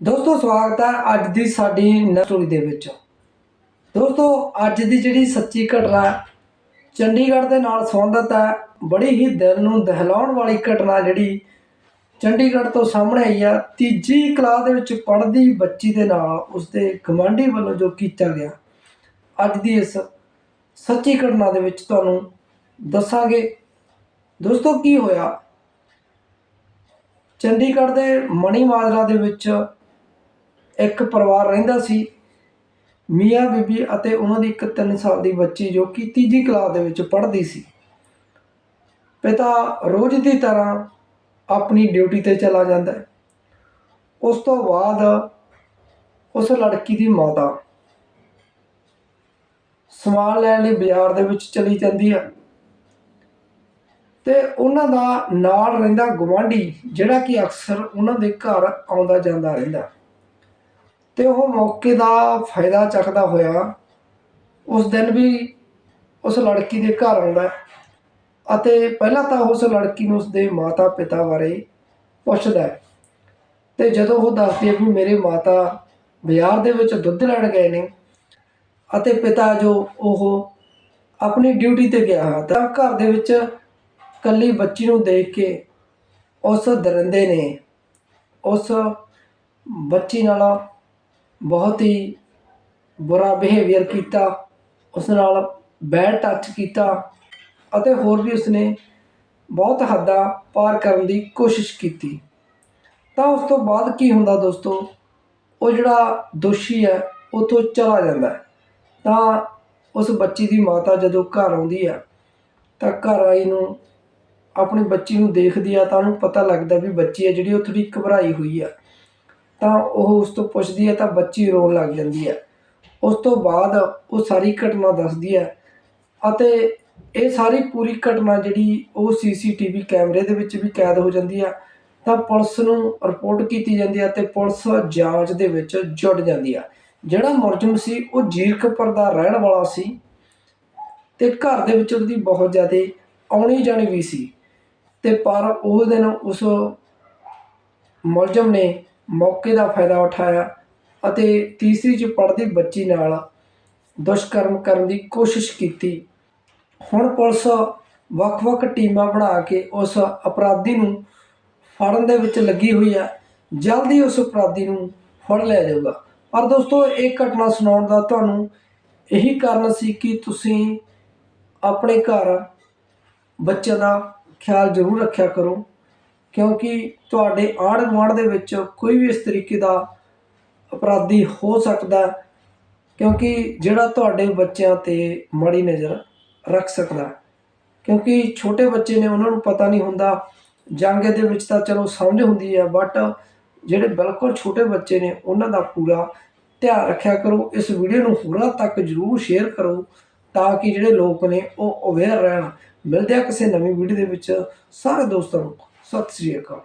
ਦੋਸਤੋ, ਸਵਾਗਤ ਹੈ ਅੱਜ ਦੀ ਸਾਡੀ ਨਵੀਂ ਸਟੋਰੀ ਦੇ ਵਿੱਚ। ਦੋਸਤੋ, ਅੱਜ ਦੀ ਜਿਹੜੀ ਸੱਚੀ ਘਟਨਾ ਚੰਡੀਗੜ੍ਹ ਦੇ ਨਾਲ ਸੰਬੰਧਿਤ ਹੈ, ਬੜੀ ਹੀ ਦਿਲ ਨੂੰ ਦਹਿਲਾਉਣ ਵਾਲੀ ਘਟਨਾ ਜਿਹੜੀ ਚੰਡੀਗੜ੍ਹ ਤੋਂ ਸਾਹਮਣੇ ਆਈ ਆ ਤੀਜੀ ਕਲਾਸ ਦੇ ਵਿੱਚ ਪੜ੍ਹਦੀ ਬੱਚੀ ਦੇ ਨਾਲ ਉਸਦੇ ਗਵਾਂਢੀ ਵੱਲੋਂ ਜੋ ਕੀਤਾ ਗਿਆ। ਅੱਜ ਦੀ ਇਸ ਸੱਚੀ ਘਟਨਾ ਦੇ ਵਿੱਚ ਤੁਹਾਨੂੰ ਦੱਸਾਂਗੇ। ਦੋਸਤੋ, ਕੀ ਹੋਇਆ? ਚੰਡੀਗੜ੍ਹ ਦੇ ਮਣੀ ਮਾਜਰਾ ਦੇ ਵਿੱਚ ਇੱਕ ਪਰਿਵਾਰ ਰਹਿੰਦਾ ਸੀ। ਮੀਆਂ ਬੀਬੀ ਅਤੇ ਉਹਨਾਂ ਦੀ ਇੱਕ 3 ਸਾਲ ਦੀ ਬੱਚੀ ਜੋ ਕਿ ਤੀਜੀ ਕਲਾਸ ਦੇ ਵਿੱਚ ਪੜ੍ਹਦੀ ਸੀ। ਪਿਤਾ ਰੋਜ਼ ਦੀ ਤਰ੍ਹਾਂ ਆਪਣੀ ਡਿਊਟੀ ਤੇ ਚਲਾ ਜਾਂਦਾ ਹੈ। ਉਸ ਤੋਂ ਬਾਅਦ ਉਸ ਲੜਕੀ ਦੀ ਮਾਤਾ ਸਮਾਨ ਲੈਣ ਲਈ ਬਾਜ਼ਾਰ ਦੇ ਵਿੱਚ ਚਲੀ ਜਾਂਦੀ ਹੈ ਤੇ ਉਹਨਾਂ ਦਾ ਨਾਲ ਰਹਿੰਦਾ ਗਵਾਂਢੀ ਜਿਹੜਾ ਕਿ ਅਕਸਰ ਉਹਨਾਂ ਦੇ ਘਰ ਆਉਂਦਾ ਜਾਂਦਾ ਰਹਿੰਦਾ ਤੇ ਉਹ ਮੌਕੇ ਦਾ ਫਾਇਦਾ ਚੱਕਦਾ ਹੋਇਆ ਉਸ ਦਿਨ ਵੀ ਉਸ ਲੜਕੀ ਦੇ ਘਰ ਆਉਂਦਾ ਅਤੇ ਪਹਿਲਾਂ ਤਾਂ ਉਸ ਲੜਕੀ ਨੂੰ ਉਸਦੇ ਮਾਤਾ ਪਿਤਾ ਬਾਰੇ ਪੁੱਛਦਾ ਹੈ। ਤੇ ਜਦੋਂ ਉਹ ਦੱਸਦੀ ਹੈ ਵੀ ਮੇਰੇ ਮਾਤਾ ਬਾਜ਼ਾਰ ਦੇ ਵਿੱਚ ਦੁੱਧ ਲੈਣ ਗਏ ਨੇ ਅਤੇ ਪਿਤਾ ਜੋ ਉਹ ਆਪਣੀ ਡਿਊਟੀ ਤੇ ਗਿਆ ਹੈ ਤਾਂ ਘਰ ਦੇ ਵਿੱਚ ਕੱਲੀ ਬੱਚੀ ਨੂੰ ਦੇਖ ਕੇ ਉਸ ਦਰਿੰਦੇ ਨੇ ਉਸ ਬੱਚੀ ਨਾਲ ਬਹੁਤ ਹੀ ਬੁਰਾ ਬਿਹੇਵੀਅਰ ਕੀਤਾ, ਉਸ ਨਾਲ ਬੈਡ ਟੱਚ ਕੀਤਾ ਅਤੇ ਹੋਰ ਵੀ ਉਸਨੇ ਬਹੁਤ ਹੱਦਾਂ ਪਾਰ ਕਰਨ ਦੀ ਕੋਸ਼ਿਸ਼ ਕੀਤੀ। ਤਾਂ ਉਸ ਤੋਂ ਬਾਅਦ ਕੀ ਹੁੰਦਾ ਦੋਸਤੋ, ਉਹ ਜਿਹੜਾ ਦੋਸ਼ੀ ਹੈ ਉਥੋਂ ਚਲਾ ਜਾਂਦਾ ਹੈ। ਤਾਂ ਉਸ ਬੱਚੀ ਦੀ ਮਾਤਾ ਜਦੋਂ ਘਰ ਆਉਂਦੀ ਹੈ, ਤਾਂ ਘਰ ਆਈ ਨੂੰ ਆਪਣੀ ਬੱਚੀ ਨੂੰ ਦੇਖਦੀ ਆ ਤਾਂ ਉਹਨੂੰ ਪਤਾ ਲੱਗਦਾ ਵੀ ਬੱਚੀ ਹੈ ਜਿਹੜੀ ਉਹ ਥੋੜੀ ਘਬਰਾਈ ਹੋਈ ਆ। ਤਾਂ ਉਹ ਉਸ ਤੋਂ ਪੁੱਛਦੀ ਹੈ, ਤਾਂ ਬੱਚੀ ਰੋਣ ਲੱਗ ਜਾਂਦੀ ਹੈ। ਉਸ ਤੋਂ ਬਾਅਦ ਉਹ ਸਾਰੀ ਘਟਨਾ ਦੱਸਦੀ ਹੈ ਅਤੇ ਇਹ ਸਾਰੀ ਪੂਰੀ ਘਟਨਾ ਜਿਹੜੀ ਉਹ ਸੀਸੀਟੀਵੀ ਕੈਮਰੇ ਦੇ ਵਿੱਚ ਵੀ ਕੈਦ ਹੋ ਜਾਂਦੀ ਆ ਤਾਂ ਪੁਲਿਸ ਨੂੰ ਰਿਪੋਰਟ ਕੀਤੀ ਜਾਂਦੀ ਹੈ ਤੇ ਪੁਲਿਸ ਜਾਂਚ ਦੇ ਵਿੱਚ ਜੁੜ ਜਾਂਦੀ ਆ ਜਿਹੜਾ ਮੁਲਜ਼ਮ ਸੀ, ਉਹ ਜੀਰਕਪੁਰ ਦਾ ਰਹਿਣ ਵਾਲਾ ਸੀ ਤੇ ਘਰ ਦੇ ਵਿੱਚ ਉਹਦੀ ਬਹੁਤ ਜ਼ਿਆਦਾ ਆਉਣੀ ਜਾਣੀ ਵੀ ਸੀ। ਤੇ ਪਰ ਉਹ ਦਿਨ ਉਸ ਮੁਲਜ਼ਮ ਨੇ ਮੌਕੇ ਦਾ ਫਾਇਦਾ ਉਠਾਇਆ ਅਤੇ ਤੀਸਰੀ ਚ ਪੜ੍ਹਦੀ ਬੱਚੀ ਨਾਲ ਦੁਸ਼ਕਰਮ ਕਰਨ ਦੀ ਕੋਸ਼ਿਸ਼ ਕੀਤੀ। ਹੁਣ ਪੁਲਿਸ ਵੱਖ-ਵੱਖ ਟੀਮਾਂ ਬਣਾ ਕੇ ਉਸ ਅਪਰਾਧੀ ਨੂੰ ਫੜਨ ਦੇ ਵਿੱਚ ਲੱਗੀ ਹੋਈ ਹੈ ਜਲਦੀ ਉਸ ਅਪਰਾਧੀ ਨੂੰ ਫੜ ਲਿਆ ਜਾਊਗਾ। ਪਰ ਦੋਸਤੋ, ਇਹ ਘਟਨਾ ਸੁਣਾਉਣ ਦਾ ਤੁਹਾਨੂੰ ਇਹੀ ਕਾਰਨ ਸੀ ਕਿ ਤੁਸੀਂ ਆਪਣੇ ਘਰ ਬੱਚਿਆਂ ਦਾ ਖਿਆਲ ਜ਼ਰੂਰ ਰੱਖਿਆ ਕਰੋ। ਕਿਉਂਕਿ ਤੁਹਾਡੇ ਆਂਢ ਗੁਆਂਢ ਦੇ ਵਿੱਚ ਕੋਈ ਵੀ ਇਸ ਤਰੀਕੇ ਦਾ ਅਪਰਾਧੀ ਹੋ ਸਕਦਾ ਕਿਉਂਕਿ ਜਿਹੜਾ ਤੁਹਾਡੇ ਬੱਚਿਆਂ ਤੇ ਮਾੜੀ ਨਜ਼ਰ ਰੱਖ ਸਕਦਾ ਕਿਉਂਕਿ ਛੋਟੇ ਬੱਚੇ ਨੇ, ਉਹਨਾਂ ਨੂੰ ਪਤਾ ਨਹੀਂ ਹੁੰਦਾ, ਜੰਗ ਦੇ ਵਿੱਚ ਤਾਂ ਚਲੋ ਸਮਝ ਹੁੰਦੀ ਹੈ ਬਟ ਜਿਹੜੇ ਬਿਲਕੁਲ ਛੋਟੇ ਬੱਚੇ ਨੇ, ਉਹਨਾਂ ਦਾ ਪੂਰਾ ਧਿਆਨ ਰੱਖਿਆ ਕਰੋ। ਇਸ ਵੀਡੀਓ ਨੂੰ ਹੋਰਾਂ ਤੱਕ ਜਰੂਰ ਸ਼ੇਅਰ ਕਰੋ, ਤਾਂ ਕਿ ਜਿਹੜੇ ਲੋਕ ਨੇ, ਉਹ ਅਵੇਅਰ ਰਹਿਣ। ਮਿਲਦੇ ਆ ਕਿਸੇ ਨਵੀਂ ਵੀਡੀਓ ਦੇ ਵਿੱਚ। ਸਾਰੇ ਦੋਸਤਾਂ ਨੂੰ ਸਤਿ ਸ੍ਰੀ ਅਕਾਲ।